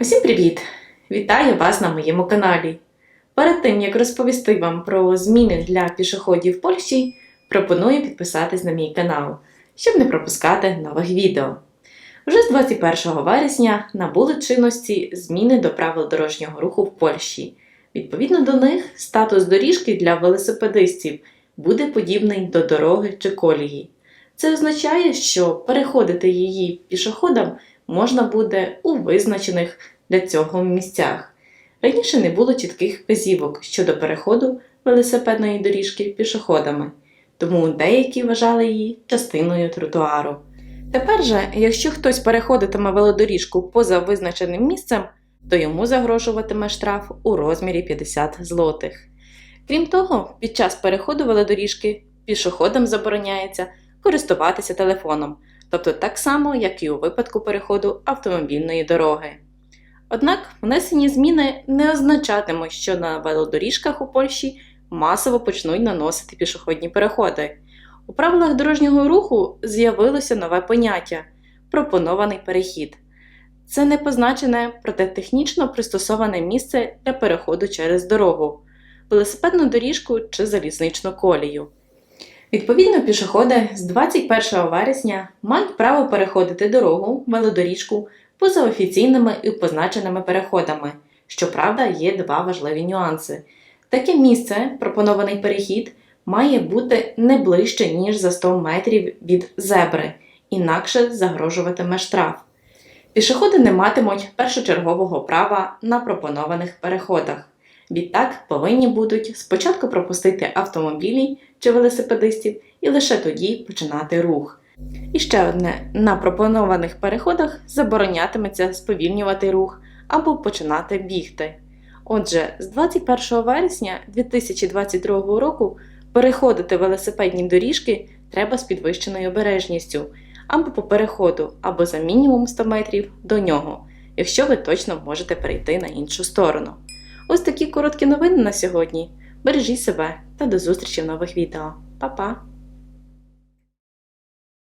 Усім привіт! Вітаю вас на моєму каналі. Перед тим як розповісти вам про зміни для пішоходів в Польщі, пропоную підписатись на мій канал, щоб не пропускати нових відео. Вже з 21 вересня набули чинності зміни до правил дорожнього руху в Польщі. Відповідно до них, статус доріжки для велосипедистів буде подібний до дороги чи колії. Це означає, що переходити її пішоходам можна буде у визначених для цього місцях. Раніше не було чітких вказівок щодо переходу велосипедної доріжки пішоходами, тому деякі вважали її частиною тротуару. Тепер же, якщо хтось переходитиме велодоріжку поза визначеним місцем, то йому загрожуватиме штраф у розмірі 50 злотих. Крім того, під час переходу велодоріжки пішоходам забороняється користуватися телефоном, тобто так само, як і у випадку переходу автомобільної дороги. Однак внесені зміни не означатимуть, що на велодоріжках у Польщі масово почнуть наносити пішохідні переходи. У правилах дорожнього руху з'явилося нове поняття пропонований перехід. Це не позначене, проте технічно пристосоване місце для переходу через дорогу, велосипедну доріжку чи залізничну колію. Відповідно, пішоходи з 21 вересня мають право переходити дорогу, велодоріжку поза офіційними і позначеними переходами. Щоправда, є два важливі нюанси. Таке місце, пропонований перехід, має бути не ближче, ніж за 100 метрів від зебри, інакше загрожуватиме штраф. Пішоходи не матимуть першочергового права на пропонованих переходах. Відтак повинні будуть спочатку пропустити автомобілі чи велосипедистів і лише тоді починати рух. І ще одне: на пропонованих переходах заборонятиметься сповільнювати рух або починати бігти. Отже, з 21 вересня 2022 року переходити велосипедні доріжки треба з підвищеною обережністю або по переходу, або за мінімум 100 метрів до нього, якщо ви точно можете перейти на іншу сторону. Ось такі короткі новини на сьогодні. Бережіть себе та до зустрічі в нових відео. Па-па!